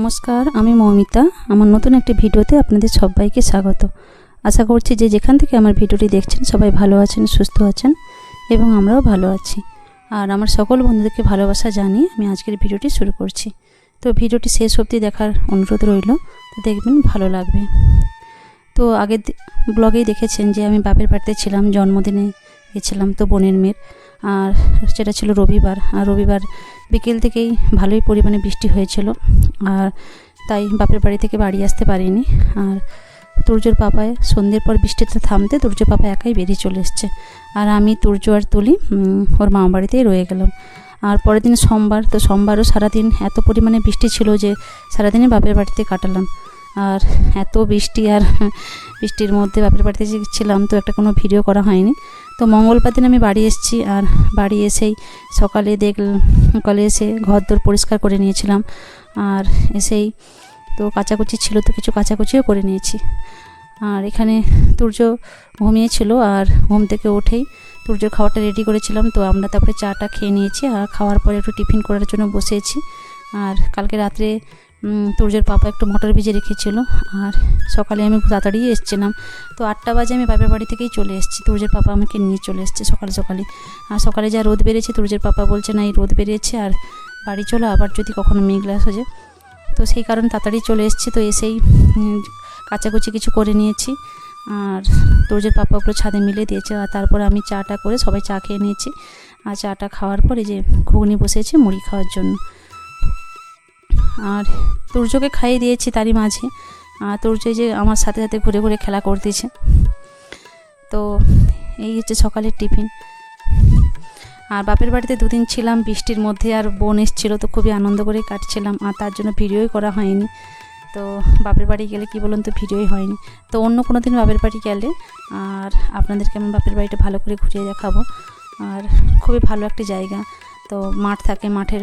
নমস্কার, আমি মৌমিতা। আমার নতুন একটি ভিডিওতে আপনাদের সবাইকে স্বাগত। আশা করছি যে যেখান থেকে আমার ভিডিওটি দেখছেন সবাই ভালো আছেন, সুস্থ আছেন এবং আমরাও ভালো আছি। আর আমার সকল বন্ধুদেরকে ভালোবাসা জানিয়ে আমি আজকের ভিডিওটি শুরু করছি। তো ভিডিওটি শেষ অবধি দেখার অনুরোধ রইল, তো দেখবেন ভালো লাগবে। তো আগের ব্লগেই দেখেছেন যে আমি বাপের বাড়িতে ছিলাম, জন্মদিনে গেছিলাম তো বোনের মেয়ের। আর সেটা ছিল রবিবার। আর রবিবার বিকেল থেকেই ভালোই পরিমাণে বৃষ্টি হয়েছিল। আর তাই বাপের বাড়ি থেকে বাড়ি আসতে পারিনি। আর তুর্যর পাপায় সন্ধ্যের পর বৃষ্টিতে থামতে তুর্য পাপা একাই বেরিয়ে চলে এসছে। আর আমি তুর্য আর তুলি ওর মামা বাড়িতেই রয়ে গেলাম। আর পরের দিন সোমবার, তো সোমবারও সারাদিন এত পরিমাণে বৃষ্টি ছিল যে সারাদিনই বাপের বাড়িতে কাটালাম। আর এত বৃষ্টি আর বৃষ্টির মধ্যে বাপের বাড়িতে ছিলাম তো একটা কোনো ভিডিও করা হয়নি। তো মঙ্গলবার দিন আমি বাড়ি এসেছি আর বাড়ি এসেই সকালে দেখলাম সকালে এসে ঘর দোর পরিষ্কার করে নিয়েছিলাম আর এসেই তো কাচাকুচি ছিল তো কিছু কাচাকুচিও করে নিয়েছি। আর এখানে তুর্য ঘুমিয়েছিল আর ঘুম থেকে উঠেই তুর্য খাওয়াটা রেডি করেছিলাম তো আমরা তারপরে চাটা খেয়ে নিয়েছি আর খাওয়ার পরে একটু টিফিন করার জন্য বসেছি। আর কালকে রাত্রে উম, তুর্যের পাপা একটু মটর ভিজে রেখেছিল আর সকালে আমি তাড়াতাড়ি এসেছিলাম। তো আটটা বাজে আমি বাপের বাড়ি থেকেই চলে এসেছি। তুর্যের পাপা আমাকে নিয়ে চলে এসেছে সকালে সকালে। আর সকালে যা রোদ বেরিয়েছে তুর্যের পাপা বলছে না এই রোদ বেরিয়েছে আর বাড়ি চলো আবার যদি কখনো মেঘলা হয়ে তো সেই কারণে তাড়াতাড়ি চলে এসেছি। তো এসেই কাচাকুচি কিছু করে নিয়েছি আর তুর্যের পাপাগুলো ছাদে মিলে দিয়েছে। আর তারপর আমি চাটা করে সবাই চা খেয়ে নিয়েছি। আর চাটা খাওয়ার পরে যে ঘুগনি বসেছি মুড়ি খাওয়ার জন্য। আর তুর্যকে খাইয়ে দিয়েছি তারই মাঝে। আর তুর্য যে আমার সাথে সাথে ঘুরে ঘুরে খেলা করতেছে। তো এই হচ্ছে সকালের টিফিন। আর বাপের বাড়িতে দুদিন ছিলাম, বৃষ্টির মধ্যে আর বোন এসেছিল তো খুবই আনন্দ করে কাটছিলাম, আর তার জন্য ভিডিওই করা হয়নি। তো বাপের বাড়ি গেলে কি বলুন তো ভিডিওই হয়নি। তো অন্য কোনো দিন বাপের বাড়ি গেলে আর আপনাদেরকে আমি বাপের বাড়িটা ভালো করে ঘুরিয়ে দেখাবো। আর খুবই ভালো একটি জায়গা। তো মাঠ থাকে, মাঠের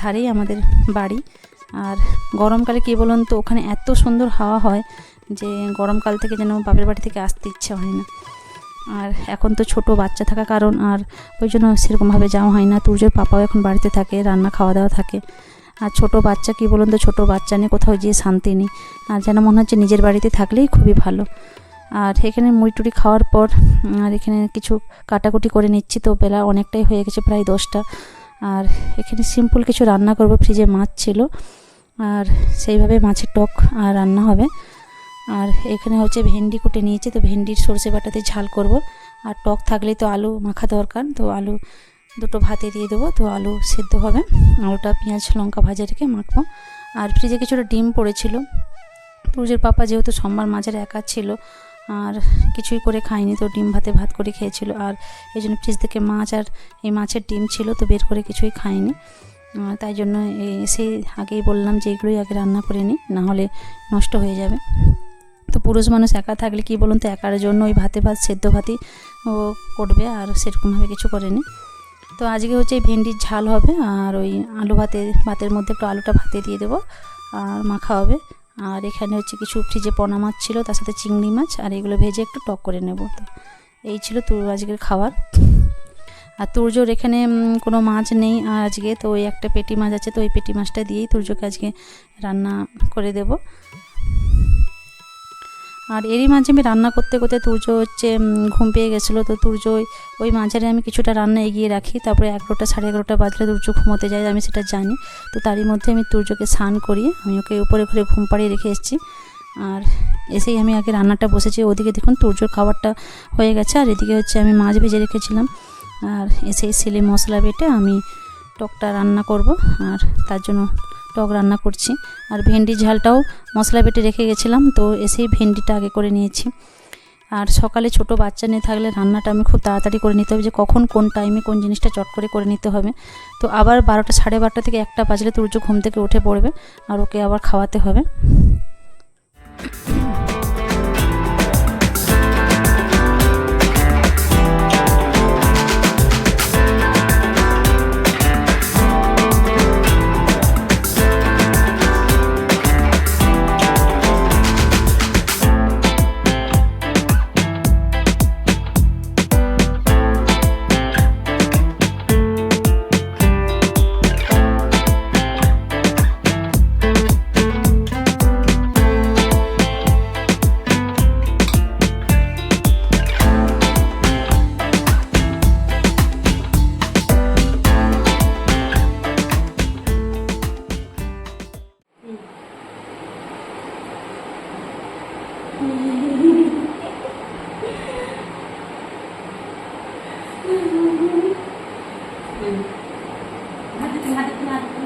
ধারেই আমাদের বাড়ি। আর গরমকালে কী বলুন তো, ওখানে এত সুন্দর হাওয়া হয় যে গরমকাল থেকে যেন বাপের বাড়ি থেকে আসতে ইচ্ছে হয় না। আর এখন তো ছোট বাচ্চা থাকা কারণ, আর ওই জন্য সেরকমভাবে যাওয়া হয় না। তুর্যের পাপাও এখন বাড়িতে থাকে, রান্না খাওয়া দাওয়া থাকে। আর ছোট বাচ্চা কী বলুন তো, ছোটো বাচ্চা নিয়ে কোথাও গিয়ে শান্তি নেই। আর যেন মনে হচ্ছে নিজের বাড়িতে থাকলেই খুবই ভালো। আর এখানে মুড়ি টুড়ি খাওয়ার পর আর এখানে কিছু কাটাকুটি করে নিচ্ছি তো বেলা অনেকটাই হয়ে গেছে, প্রায় দশটা। আর এখানে সিম্পল কিছু রান্না করব, ফ্রিজে মাছ ছিল। আর সেইভাবে মাছের টক আর রান্না হবে। আর এখানে হচ্ছে ভেন্ডি কুটে নিয়েছি, তো ভেন্ডির সর্ষে বাটাতে ঝাল করব। আর টক থাকলেই তো আলু মাখা দরকার, তো আলু দুটো ভাতে দিয়ে দেবো, তো আলু সেদ্ধ হবে। আলুটা পেঁয়াজ, লঙ্কা ভাজা রেখে মাখবো। আর ফ্রিজে কিছুটা ডিম পড়েছিল। পুরুষের পাপা যেহেতু সোমবার মাঝের একা ছিল আর কিছুই করে খায়নি তো ডিম ভাতে ভাত করে খেয়েছিল। আর এই জন্য ফ্রিজ থেকে মাছ আর এই মাছের ডিম ছিল তো বের করে কিছুই আহ, তাই জন্য এসে আগেই বললাম যে এগুলোই আগে রান্না করে নিই না হলে নষ্ট হয়ে যাবে। তো পুরুষ মানুষ একা থাকলে কি বলুন তো একার জন্য ওই ভাতে ভাত সেদ্ধ ভাতই ও করবে আর সেরকমভাবে কিছু করেনি। তো আজকে হচ্ছে ভেন্ডির ঝাল হবে আর ওই আলু ভাতে ভাতের মধ্যে একটু আলুটা ভাতে দিয়ে দেবো আর মাখা হবে। আর এখানে হচ্ছে কিছু ফ্রিজে পোনা মাছ ছিল, তার সাথে চিংড়ি মাছ, আর এগুলো ভেজে একটু টক করে নেব। তো এই ছিল তোর আজকের খাবার। আর তুর্যর এখানে কোনো মাছ নেই আজকে, তো ওই একটা পেটি মাছ আছে, তো ওই পেটি মাছটা দিয়েই তুর্যকে আজকে রান্না করে দেব। আর এরই মাঝে আমি রান্না করতে করতে তুর্য হচ্ছে ঘুম পেয়ে গেছিল। তো তুর্য ওই- মাঝারে আমি কিছুটা রান্না এগিয়ে রাখি। তারপরে এগারোটা সাড়ে এগারোটা বাজলে তুর্য ঘুমোতে যায়, আমি সেটা জানি। তো তারই মধ্যে আমি তুর্যকে স্নান করি। আমি ওকে উপরে ঘরে ঘুম পাড়িয়ে রেখে এসেছি। আর এসেই আমি আগে রান্নাটা বসেছি। ওদিকে দেখুন তুর্যর খাবারটা হয়ে গেছে। আর এদিকে হচ্ছে আমি মাছ ভেজে রেখেছিলাম। আর এসেই সিলে মশলা বেটে আমি টকটা রান্না করব। আর তার জন্য টক রান্না করছি। আর ভেন্ডি ঝালটাও মশলা বেটে রেখে গেছিলাম, তো এসেই ভেন্ডিটা আগে করে নিয়েছি। আর সকালে ছোট বাচ্চা নিয়ে থাকলে রান্নাটা আমি খুব তাড়াতাড়ি করে নিতে হবে যে কখন কোন টাইমে কোন জিনিসটা চট করে করে নিতে হবে। তো আবার বারোটা সাড়ে বারোটা থেকে একটা বাজলে তুর্য ঘুম থেকে উঠে পড়বে, আর ওকে আবার খাওয়াতে হবে। হাতে হাতে হাতে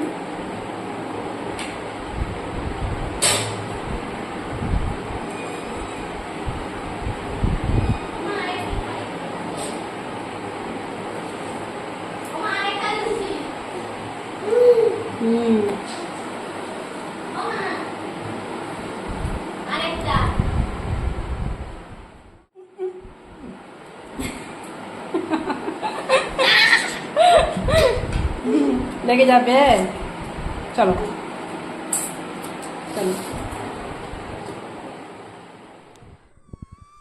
লেগে যাবে। চলো। চলো।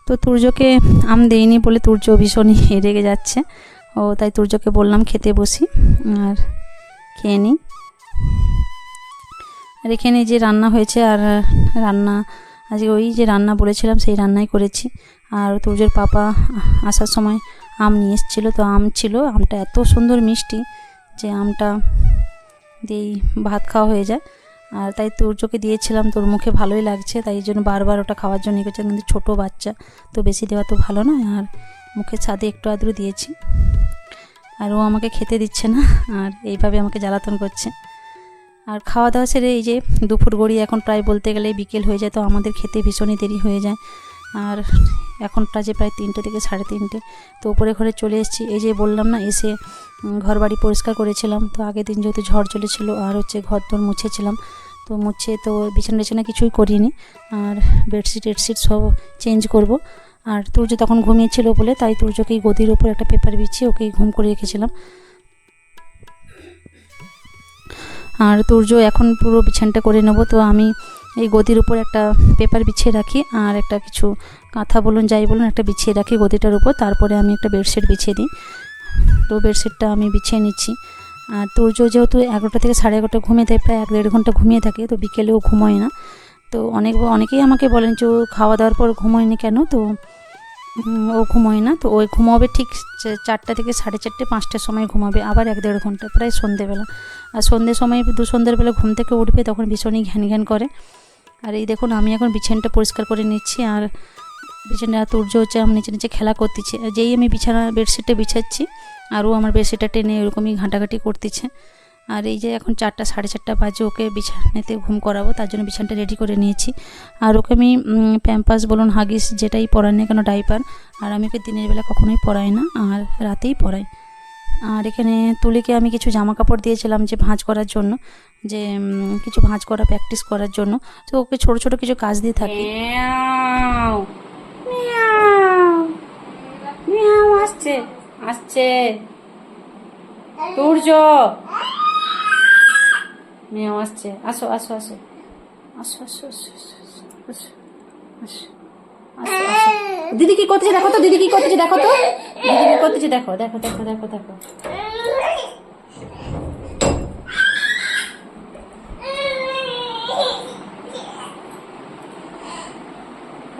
তো তুর্যকে আম দেইনি বলে তুর্য ভীষণই রেগে যাচ্ছে। ও, তাই তুর্যকে বললাম খেতে বসি, আর খেয়ে নিই আর এখানে যে রান্না হয়েছে আর রান্না, আজকে ওই যে রান্না বলেছিলাম সেই রান্নাই করেছি। আর তুর্যের পাপা আসার সময় আম নিয়ে এসেছিল, তো আম ছিল, আমটা এত সুন্দর মিষ্টি। যে আমটা দিয়েই ভাত খাওয়া হয়ে যায়। আর তাই তুর্যকে দিয়েছিলাম, তোর মুখে ভালোই লাগছে, তাই জন্য বারবার ওটা খাওয়ার জন্য ইয়ে করছে, কিন্তু ছোটো বাচ্চা, তো বেশি দেওয়া তো ভালো নয়। আর মুখের ছাদে একটু আধটু দিয়েছি। আর ও আমাকে খেতে দিচ্ছে না, আর এইভাবে আমাকে জ্বালাতন করছে। আর খাওয়া দাওয়া সেরে এই যে দুপুর গড়ি এখন প্রায় বলতে গেলে বিকেল হয়ে যায়, তো আমাদের খেতে ভীষণই দেরি হয়ে যায়। আর এখনটা যে প্রায় তিনটে থেকে সাড়ে তিনটে, তো উপরে ঘরে চলে এসেছি। এই যে বললাম না, এসে ঘর বাড়ি পরিষ্কার করেছিলাম। তো আগের দিন যেহেতু ঝড় চলেছিল, আর হচ্ছে ঘর তোর মুছেছিলাম, তো মুছে, তো বিছানা টিছানা কিছুই করিনি। আর বেডশিট, টেডশিট সব চেঞ্জ করব। আর তুর্য তখন ঘুমিয়েছিল বলে, তাই তুর্যকেই গদির ওপর একটা পেপার বিছিয়ে ওকেই ঘুম করে রেখেছিলাম। আর তুর্য এখন পুরো বিছানটা করে নেব। তো আমি এই গদির উপর একটা পেপার বিছিয়ে রাখি আর একটা কিছু কাঁথা বলুন, যাই বলুন, একটা বিছিয়ে রাখি গদিটার উপর। তারপরে আমি একটা বেডশিট বিছিয়ে দিই। তো বেডশিটটা আমি বিছিয়ে নিচ্ছি। আর তুর্য যেহেতু এগারোটা থেকে সাড়ে এগারোটা ঘুমিয়ে থাকে প্রায় এক দেড় ঘণ্টা ঘুমিয়ে থাকে, তো বিকেলেও ঘুমোয় না। তো অনেক অনেকেই আমাকে বলেন যে ও খাওয়া দাওয়ার পর ঘুমোয়নি কেন? তো ও ঘুমোয় না। তো ওই ঘুমাবে ঠিক চারটা থেকে সাড়ে চারটে, পাঁচটার সময় ঘুমাবে, আবার এক দেড় ঘণ্টা, প্রায় সন্ধেবেলা আর সন্ধ্যের সময় দু সন্ধ্যের বেলা ঘুম থেকে উঠবে, তখন ভীষণই ঘ্যান ঘ্যান করে। আর এই দেখুন, আমি এখন বিছানাটা পরিষ্কার করে নিচ্ছি আর বিছানা তুর্য হচ্ছে, আমি নিচে নিচে খেলা করতেছি। আর যেই আমি বিছানা বেডশিটটা বিছাচ্ছি, আরও আমার বেডশিটটা টেনে এরকমই ঘাঁটাঘাঁটি করতেছে। আর এই যে এখন চারটা, সাড়ে চারটা বাজে, ওকে বিছানাতে ঘুম করাবো, তার জন্য বিছানাটা রেডি করে নিয়েছি। আর ওকে আমি প্যাম্পাস বলুন হাগিস যেটাই পরাই না কেন ডাইপার আর আমি ওকে দিনের বেলা কখনোই পরাই না, আর রাতেই পরাই। আর এখানে তুলিকে আমি কিছু জামা কাপড় দিয়েছিলাম যে ভাঁজ করার জন্য, যে কিছু ভাঁজ করা প্র্যাকটিস করার জন্য। তো ওকে ছোট ছোট কিছু কাজ দিয়ে থাকি। আসছে আসছে। সূর্য, মিয়াও আসছে। আসো আসো আসো আসো। আসো আসো আসো আসো আসো আসো আসো আসো। দিদি কি করতেছে দেখো তো, দিদি কি করতেছে দেখো তো। দিদি কি করতেছে দেখো দেখো দেখো দেখো দেখো।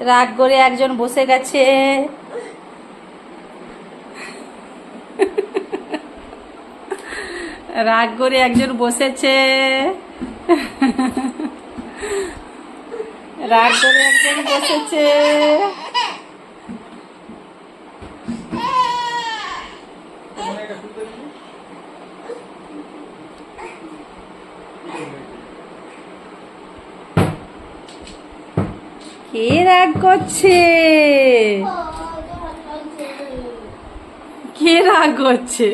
রাগ করে একজন বসে গেছে। রাগ করে একজন বসেছে। রাগ করে একজন বসেছে। কে রাগ করছে কে রাগ করছে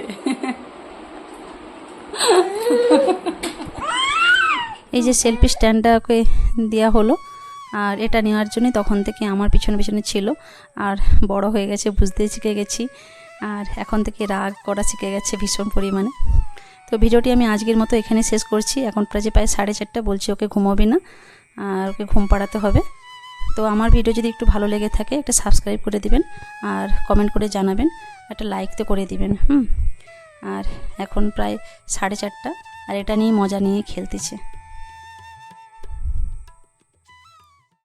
এই যে সেলফি স্ট্যান্ডটা ওকে দেওয়া হলো, আর এটা নেওয়ার জন্যই তখন থেকে আমার পিছনে পিছনে ছিল, আর বড় হয়ে গেছে, বুঝতে শিখে গেছি, আর এখন থেকে রাগ করা শিখে গেছে ভীষণ পরিমাণে। তো ভিডিওটি আমি আজকের মতো এখানে শেষ করছি। এখন প্রায় যে প্রায় সাড়ে চারটা, বলছি ওকে ঘুমোবে না, আর ওকে ঘুম পাড়াতে হবে। তো আমার ভিডিও যদি একটু ভালো লেগে থাকে, একটা সাবস্ক্রাইব করে দিবেন আর কমেন্ট করে জানাবেন, একটা লাইক তো করে দিবেন, হুম। আর এখন প্রায় সাড়ে চারটা, আর এটা নিয়ে মজা নিয়ে খেলতেছে।